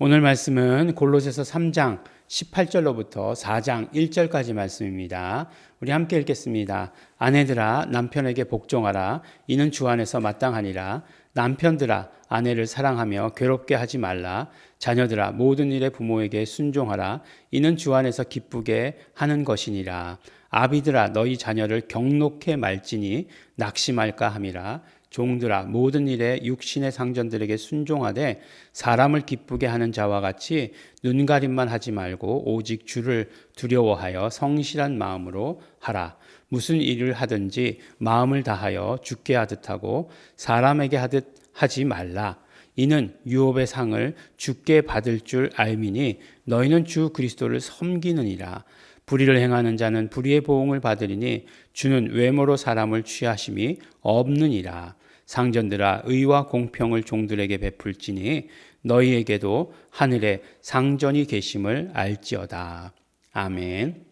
오늘 말씀은 골로새서 3장 18절로부터 4장 1절까지 말씀입니다. 우리 함께 읽겠습니다. 아내들아 남편에게 복종하라. 이는 주 안에서 마땅하니라. 남편들아 아내를 사랑하며 괴롭게 하지 말라. 자녀들아 모든 일에 부모에게 순종하라. 이는 주 안에서 기쁘게 하는 것이니라 아비들아 너희 자녀를 경록해 말지니 낙심할까 함이라. 종들아 모든 일에 육신의 상전들에게 순종하되 사람을 기쁘게 하는 자와 같이 눈가림만 하지 말고 오직 주를 두려워하여 성실한 마음으로 하라. 무슨 일을 하든지 마음을 다하여 죽게 하듯 하고 사람에게 하듯 하지 말라. 이는 유업의 상을 주께 받을 줄 알미니 너희는 주 그리스도를 섬기느니라 불의를 행하는 자는 불의의 보응을 받으리니 주는 외모로 사람을 취하심이 없느니라 상전들아 의와 공평을 종들에게 베풀지니 너희에게도 하늘에 상전이 계심을 알지어다. 아멘.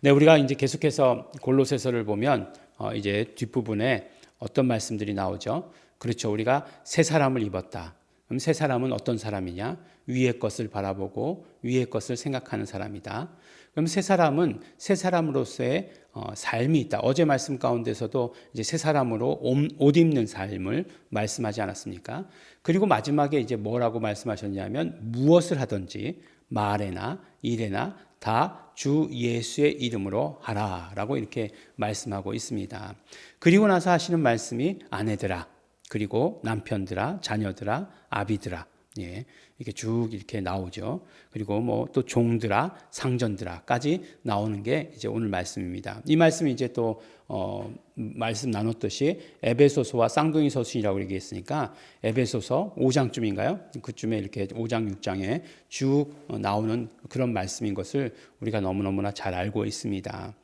네, 우리가 이제 계속해서 골로새서를 보면 어, 이제 뒷부분에 어떤 말씀들이 나오죠. 그렇죠. 우리가 새 사람을 입었다. 그럼 새 사람은 어떤 사람이냐? 위의 것을 바라보고 위의 것을 생각하는 사람이다. 그럼 새 사람은 새 사람으로서의 어, 삶이 있다. 어제 말씀 가운데서도 이제 새 사람으로 옷 입는 삶을 말씀하지 않았습니까? 그리고 마지막에 이제 뭐라고 말씀하셨냐면 무엇을 하든지 말에나 일에나 다 주 예수의 이름으로 하라라고 이렇게 말씀하고 있습니다. 그리고 나서 하시는 말씀이 아내들아 그리고 남편들아 자녀들아 아비들아 예, 이렇게 쭉 이렇게 나오죠. 그리고 뭐 또 종들아, 상전들아까지 나오는 게 이제 오늘 말씀입니다. 이 말씀이 이제 또 어, 말씀 나눴듯이 에베소서와 쌍둥이 서신이라고 얘기했으니까 에베소서 5장쯤인가요? 그쯤에 이렇게 5장, 6장에 쭉 나오는 그런 말씀인 것을 우리가 너무너무나 잘 알고 있습니다.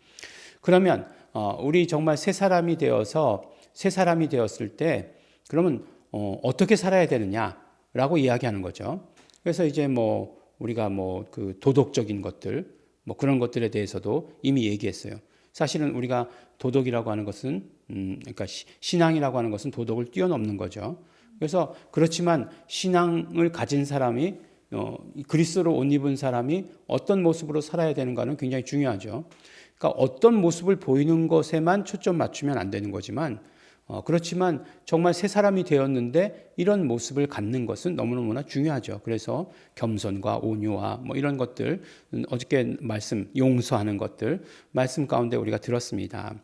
그러면 어, 우리 정말 새 사람이 되어서 새 사람이 되었을 때 그러면 어, 어떻게 살아야 되느냐? 라고 이야기하는 거죠. 그래서 이제 뭐 우리가 뭐 그 도덕적인 것들 뭐 그런 것들에 대해서도 이미 얘기했어요. 사실은 우리가 도덕이라고 하는 것은 음 그러니까 신앙이라고 하는 것은 도덕을 뛰어넘는 거죠. 그래서 그렇지만 신앙을 가진 사람이 어 그리스도로 옷 입은 사람이 어떤 모습으로 살아야 되는가는 굉장히 중요하죠. 그러니까 어떤 모습을 보이는 것에만 초점 맞추면 안 되는 거지만 어, 그렇지만 정말 새 사람이 되었는데 이런 모습을 갖는 것은 너무너무나 중요하죠. 그래서 겸손과 온유와 뭐 이런 것들, 어저께 말씀, 용서하는 것들, 말씀 가운데 우리가 들었습니다.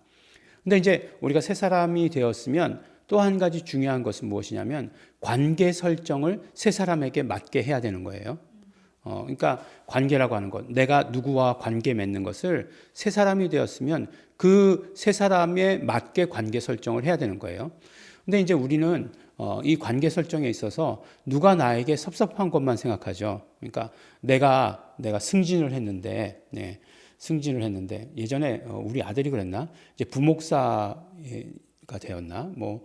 근데 이제 우리가 새 사람이 되었으면 또 한 가지 중요한 것은 무엇이냐면 관계 설정을 새 사람에게 맞게 해야 되는 거예요. 어, 그러니까 관계라고 하는 것, 내가 누구와 관계 맺는 것을 새 사람이 되었으면 그새 사람에 맞게 관계 설정을 해야 되는 거예요. 근데 이제 우리는 어, 이 관계 설정에 있어서 누가 나에게 섭섭한 것만 생각하죠. 그러니까 내가 내가 승진을 했는데, 네, 승진을 했는데 예전에 어, 우리 아들이 그랬나? 이제 부목사가 되었나? 뭐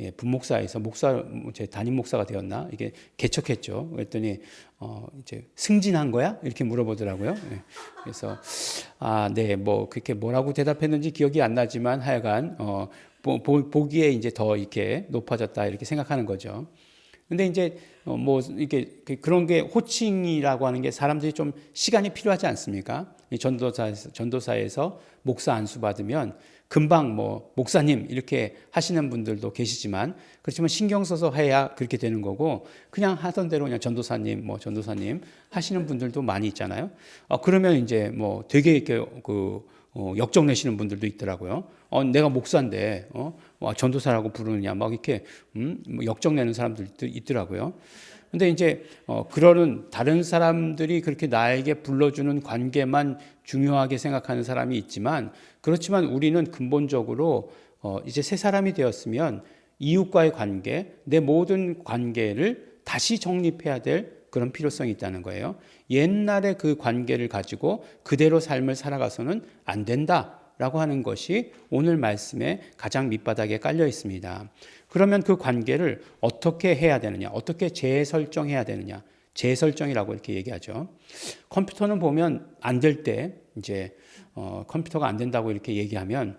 예, 분목사에서 목사 뭐제 담임 목사가 되었나 이게 개척했죠. 그랬더니 어 이제 승진한 거야 이렇게 물어보더라고요. 예, 그래서 아네뭐 그렇게 뭐라고 대답했는지 기억이 안 나지만 하여간 어 보, 보기에 이제 더 이렇게 높아졌다 이렇게 생각하는 거죠. 근데 이제 어뭐 이렇게 그 그런 게 호칭이라고 하는 게 사람들이 좀 시간이 필요하지 않습니까? 전도사 전도사에서 목사 안수 받으면 금방 뭐 목사님 이렇게 하시는 분들도 계시지만 그렇지만 신경 써서 해야 그렇게 되는 거고 그냥 하던 대로 그냥 전도사님 뭐 전도사님 하시는 분들도 많이 있잖아요. 어 그러면 이제 뭐 되게 이렇게 그 어, 역정 내시는 분들도 있더라고요. 어, 내가 목사인데 어, 와, 전도사라고 부르느냐 막 이렇게 음, 뭐 역정 내는 사람들도 있더라고요. 근데 이제 어, 그러는 다른 사람들이 그렇게 나에게 불러주는 관계만 중요하게 생각하는 사람이 있지만 그렇지만 우리는 근본적으로 어, 이제 새 사람이 되었으면 이웃과의 관계, 내 모든 관계를 다시 정립해야 될 그런 필요성이 있다는 거예요. 옛날에 그 관계를 가지고 그대로 삶을 살아가서는 안 된다 라고 하는 것이 오늘 말씀의 가장 밑바닥에 깔려 있습니다. 그러면 그 관계를 어떻게 해야 되느냐, 어떻게 재설정해야 되느냐, 재설정이라고 이렇게 얘기하죠. 컴퓨터는 보면 안 될 때, 이제, 어, 컴퓨터가 안 된다고 이렇게 얘기하면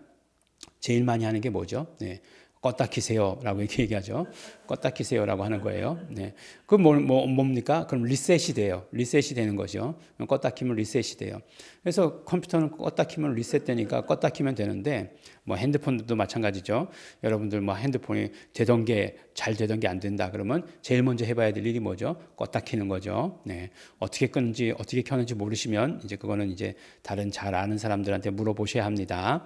제일 많이 하는 게 뭐죠? 네. 껐다 키세요라고 이렇게 얘기하죠. 껐다 키세요라고 하는 거예요. 네. 그 뭐, 뭐 뭡니까? 그럼 리셋이 돼요. 리셋이 되는 거죠. 껐다 키면 리셋이 돼요. 그래서 컴퓨터는 껐다 키면 리셋되니까 껐다 키면 되는데 뭐 핸드폰도 마찬가지죠. 여러분들 뭐 핸드폰이 되던 게 잘 되던 게 안 된다 그러면 제일 먼저 해봐야 될 일이 뭐죠? 껐다 키는 거죠. 네. 어떻게 끄는지 어떻게 켜는지 모르시면 이제 그거는 이제 다른 잘 아는 사람들한테 물어보셔야 합니다.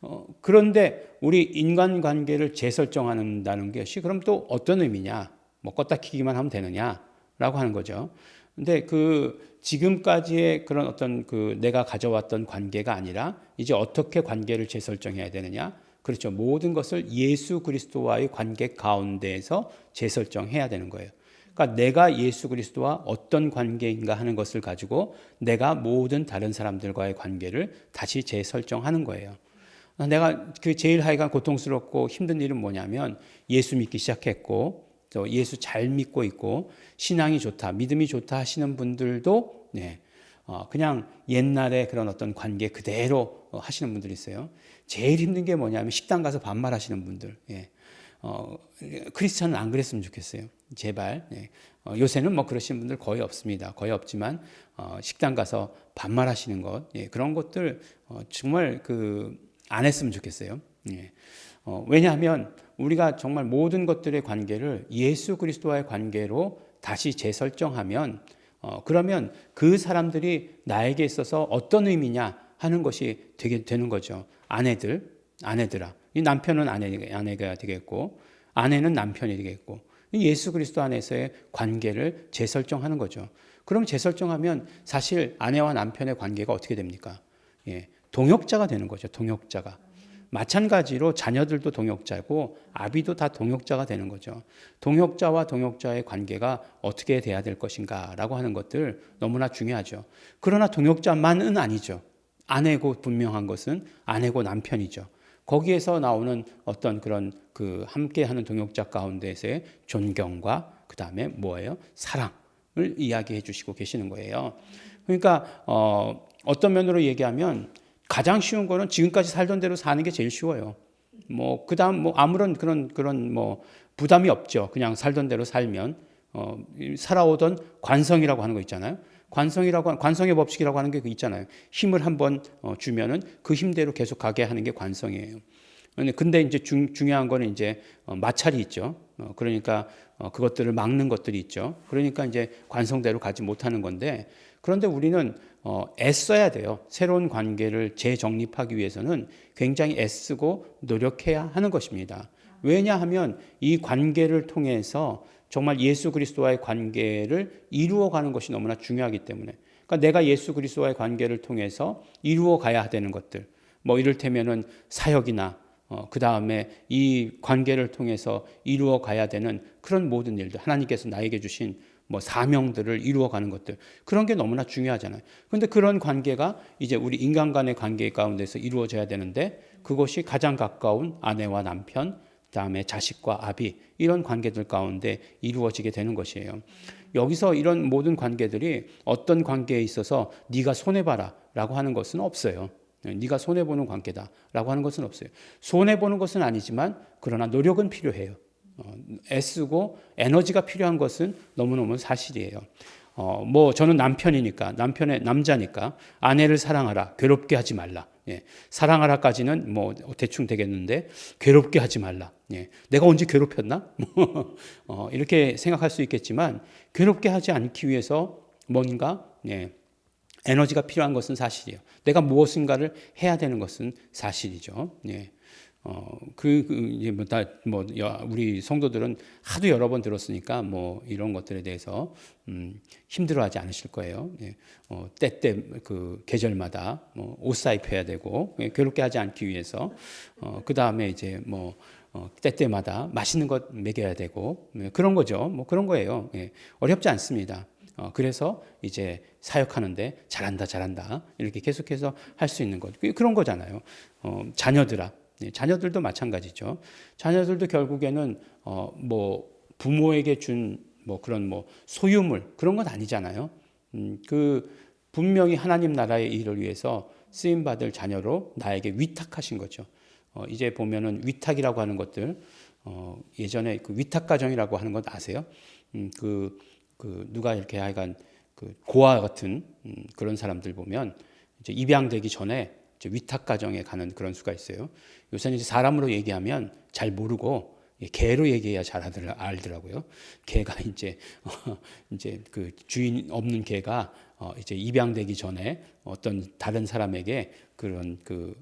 어, 그런데 우리 인간관계를 재설정한다는 것이 그럼 또 어떤 의미냐? 뭐 껐다 키기만 하면 되느냐라고 하는 거죠. 근데 그 지금까지의 그런 어떤 그 내가 가져왔던 관계가 아니라 이제 어떻게 관계를 재설정해야 되느냐? 그렇죠. 모든 것을 예수 그리스도와의 관계 가운데에서 재설정해야 되는 거예요. 그러니까 내가 예수 그리스도와 어떤 관계인가 하는 것을 가지고 내가 모든 다른 사람들과의 관계를 다시 재설정하는 거예요. 내가 그 제일 하여간 고통스럽고 힘든 일은 뭐냐면 예수 믿기 시작했고 또 예수 잘 믿고 있고 신앙이 좋다, 믿음이 좋다 하시는 분들도 네, 어, 그냥 옛날에 그런 어떤 관계 그대로 하시는 분들이 있어요. 제일 힘든 게 뭐냐면 식당 가서 반말하시는 분들. 예. 어, 크리스천은 안 그랬으면 좋겠어요. 제발. 예. 어, 요새는 뭐 그러시는 분들 거의 없습니다. 거의 없지만 어, 식당 가서 반말하시는 것, 예, 그런 것들 어, 정말 그 안 했으면 좋겠어요. 예. 어, 왜냐하면 우리가 정말 모든 것들의 관계를 예수 그리스도와의 관계로 다시 재설정하면 어, 그러면 그 사람들이 나에게 있어서 어떤 의미냐 하는 것이 되게 되는 거죠. 아내들, 아내들아. 이 남편은 아내, 아내가 되겠고, 아내는 남편이 되겠고, 예수 그리스도 안에서의 관계를 재설정하는 거죠. 그럼 재설정하면 사실 아내와 남편의 관계가 어떻게 됩니까? 예, 동역자가 되는 거죠. 동역자가. 마찬가지로 자녀들도 동역자고 아비도 다 동역자가 되는 거죠. 동역자와 동역자의 관계가 어떻게 돼야 될 것인가라고 하는 것들 너무나 중요하죠. 그러나 동역자만은 아니죠. 아내고 분명한 것은 아내고 남편이죠. 거기에서 나오는 어떤 그런 그 함께하는 동역자 가운데서의 존경과 그 다음에 뭐예요? 사랑을 이야기해 주시고 계시는 거예요. 그러니까 어, 어떤 면으로 얘기하면 가장 쉬운 거는 지금까지 살던 대로 사는 게 제일 쉬워요. 뭐 그다음 뭐 아무런 그런 그런 뭐 부담이 없죠. 그냥 살던 대로 살면 어, 살아오던 관성이라고 하는 거 있잖아요. 관성이라고 관성의 법칙이라고 하는 게그 있잖아요. 힘을 한번 어, 주면은 그 힘대로 계속 가게 하는 게 관성이에요. 근데 이제 중, 중요한 거는 이제 어, 마찰이 있죠. 어, 그러니까 어, 그것들을 막는 것들이 있죠. 그러니까 이제 관성대로 가지 못하는 건데 그런데 우리는 어, 애써야 돼요. 새로운 관계를 재정립하기 위해서는 굉장히 애쓰고 노력해야 하는 것입니다. 왜냐하면 이 관계를 통해서 정말 예수 그리스도와의 관계를 이루어 가는 것이 너무나 중요하기 때문에 그러니까 내가 예수 그리스도와의 관계를 통해서 이루어 가야 되는 것들 뭐 이를테면은 사역이나 어, 그 다음에 이 관계를 통해서 이루어 가야 되는 그런 모든 일들 하나님께서 나에게 주신 뭐 사명들을 이루어가는 것들 그런 게 너무나 중요하잖아요. 그런데 그런 관계가 이제 우리 인간 간의 관계 가운데서 이루어져야 되는데 그것이 가장 가까운 아내와 남편, 그다음에 자식과 아비 이런 관계들 가운데 이루어지게 되는 것이에요. 여기서 이런 모든 관계들이 어떤 관계에 있어서 네가 손해 봐라라고 하는 것은 없어요. 네가 손해 보는 관계다라고 하는 것은 없어요. 손해 보는 것은 아니지만 그러나 노력은 필요해요. 어, 애쓰고 에너지가 필요한 것은 너무너무 사실이에요. 어, 뭐 저는 남편이니까 남편의 남자니까 아내를 사랑하라 괴롭게 하지 말라. 예, 사랑하라까지는 뭐 대충 되겠는데 괴롭게 하지 말라. 예, 내가 언제 괴롭혔나? 어, 이렇게 생각할 수 있겠지만 괴롭게 하지 않기 위해서 뭔가 예, 에너지가 필요한 것은 사실이에요. 내가 무엇인가를 해야 되는 것은 사실이죠. 예. 어, 그, 그 이제 뭐, 다, 뭐, 우리 성도들은 하도 여러 번 들었으니까 뭐, 이런 것들에 대해서, 음, 힘들어 하지 않으실 거예요. 예. 어, 때때 그 계절마다 뭐, 옷 사 입혀야 되고, 예, 괴롭게 하지 않기 위해서, 어, 그 다음에 이제 뭐, 어, 때때마다 맛있는 것 먹여야 되고, 예, 그런 거죠. 뭐, 그런 거예요. 예. 어렵지 않습니다. 어, 그래서 이제 사역하는데 잘한다, 잘한다. 이렇게 계속해서 할 수 있는 것. 그런 거잖아요. 어, 자녀들아. 네, 자녀들도 마찬가지죠. 자녀들도 결국에는 어 뭐 부모에게 준 뭐 그런 뭐 소유물 그런 건 아니잖아요. 음, 그 분명히 하나님 나라의 일을 위해서 쓰임 받을 자녀로 나에게 위탁하신 거죠. 어, 이제 보면은 위탁이라고 하는 것들 어, 예전에 그 위탁 가정이라고 하는 것 아세요? 음, 그, 그 누가 이렇게 하여간 그 고아 같은 음, 그런 사람들 보면 이제 입양되기 전에 이제 위탁 가정에 가는 그런 수가 있어요. 요새는 이제 사람으로 얘기하면 잘 모르고 예, 개로 얘기해야 잘 알더라- 알더라고요. 개가 이제 어, 이제 그 주인 없는 개가 어, 이제 입양되기 전에 어떤 다른 사람에게 그런 그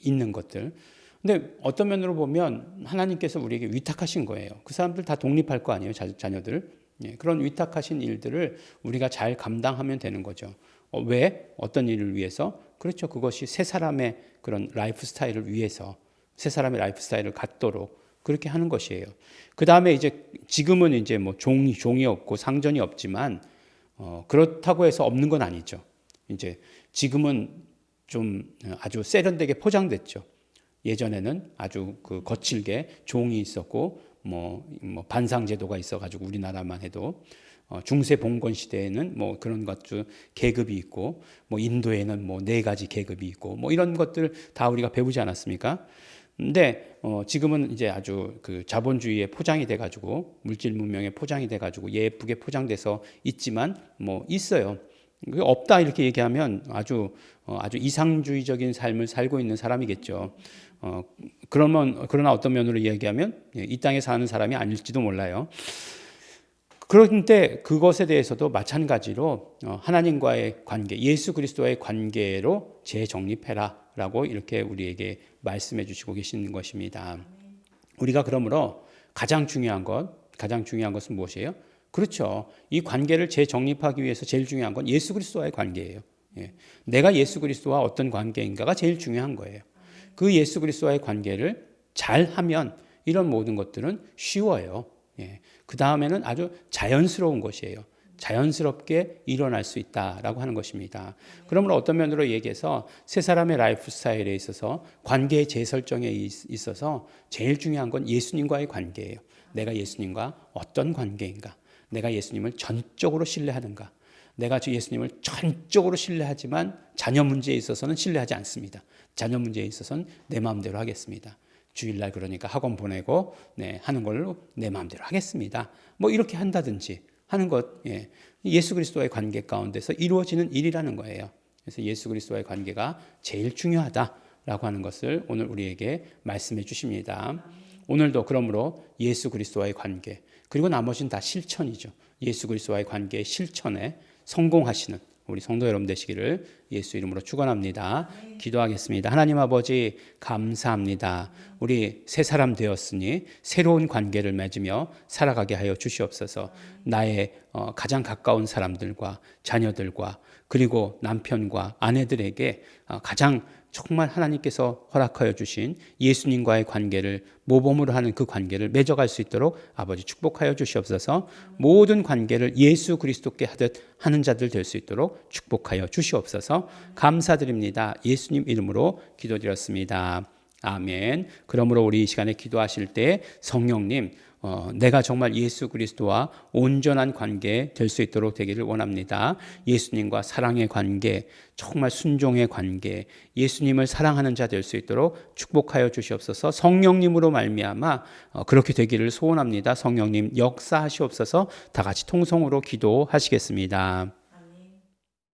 있는 것들. 근데 어떤 면으로 보면 하나님께서 우리에게 위탁하신 거예요. 그 사람들 다 독립할 거 아니에요, 자, 자녀들. 예, 그런 위탁하신 일들을 우리가 잘 감당하면 되는 거죠. 어, 왜? 어떤 일을 위해서? 그렇죠. 그것이 세 사람의 그런 라이프 스타일을 위해서 세 사람의 라이프 스타일을 갖도록 그렇게 하는 것이에요. 그 다음에 이제 지금은 이제 뭐 종이 종이 없고 상전이 없지만 어, 그렇다고 해서 없는 건 아니죠. 이제 지금은 좀 아주 세련되게 포장됐죠. 예전에는 아주 그 거칠게 종이 있었고 뭐, 뭐 반상 제도가 있어가지고 우리나라만 해도 어, 중세 봉건 시대에는 뭐 그런 것들 계급이 있고 뭐 인도에는 뭐 네 가지 계급이 있고 뭐 이런 것들 다 우리가 배우지 않았습니까? 근데 어, 지금은 이제 아주 그 자본주의에 포장이 돼가지고 물질 문명에 포장이 돼가지고 예쁘게 포장돼서 있지만 뭐 있어요. 없다 이렇게 얘기하면 아주 어, 아주 이상주의적인 삶을 살고 있는 사람이겠죠. 어, 그러면 그러나 어떤 면으로 이야기하면 예, 이 땅에 사는 사람이 아닐지도 몰라요. 그런데 그것에 대해서도 마찬가지로 어, 하나님과의 관계, 예수 그리스도와의 관계로 재정립해라라고 이렇게 우리에게 말씀해 주시고 계시는 것입니다. 우리가 그러므로 가장 중요한 것, 가장 중요한 것은 무엇이에요? 그렇죠. 이 관계를 재정립하기 위해서 제일 중요한 건 예수 그리스도와의 관계예요. 예. 내가 예수 그리스도와 어떤 관계인가가 제일 중요한 거예요. 그 예수 그리스도와의 관계를 잘 하면 이런 모든 것들은 쉬워요. 예. 그 다음에는 아주 자연스러운 것이에요. 자연스럽게 일어날 수 있다라고 하는 것입니다. 그러므로 어떤 면으로 얘기해서 세 사람의 라이프 스타일에 있어서 관계의 재설정에 있어서 제일 중요한 건 예수님과의 관계예요. 내가 예수님과 어떤 관계인가? 내가 예수님을 전적으로 신뢰하는가? 내가 주 예수님을 전적으로 신뢰하지만 자녀 문제에 있어서는 신뢰하지 않습니다. 자녀 문제에 있어서는 내 마음대로 하겠습니다. 주일날 그러니까 학원 보내고 네, 하는 걸로 내 마음대로 하겠습니다. 뭐 이렇게 한다든지 하는 것 예. 예수 그리스도와의 관계 가운데서 이루어지는 일이라는 거예요. 그래서 예수 그리스도와의 관계가 제일 중요하다라고 하는 것을 오늘 우리에게 말씀해 주십니다. 오늘도 그러므로 예수 그리스도와의 관계 그리고 나머지는 다 실천이죠. 예수 그리스도와의 관계의 실천에 성공하시는 우리 성도 여러분 되시기를 예수 이름으로 축원합니다. 기도하겠습니다. 하나님 아버지 감사합니다. 우리 새 사람 되었으니 새로운 관계를 맺으며 살아가게 하여 주시옵소서. 나의 어, 가장 가까운 사람들과 자녀들과 그리고 남편과 아내들에게 어, 가장 정말 하나님께서 허락하여 주신 예수님과의 관계를 모범으로 하는 그 관계를 맺어갈 수 있도록 아버지 축복하여 주시옵소서 모든 관계를 예수 그리스도께 하듯 하는 자들 될 수 있도록 축복하여 주시옵소서 감사드립니다. 예수님 이름으로 기도드렸습니다. 아멘. 그러므로 우리 이 시간에 기도하실 때 성령님 어, 내가 정말 예수 그리스도와 온전한 관계 될 수 있도록 되기를 원합니다. 예수님과 사랑의 관계, 정말 순종의 관계, 예수님을 사랑하는 자 될 수 있도록 축복하여 주시옵소서. 성령님으로 말미암아 어, 그렇게 되기를 소원합니다. 성령님 역사하시옵소서. 다 같이 통성으로 기도하시겠습니다.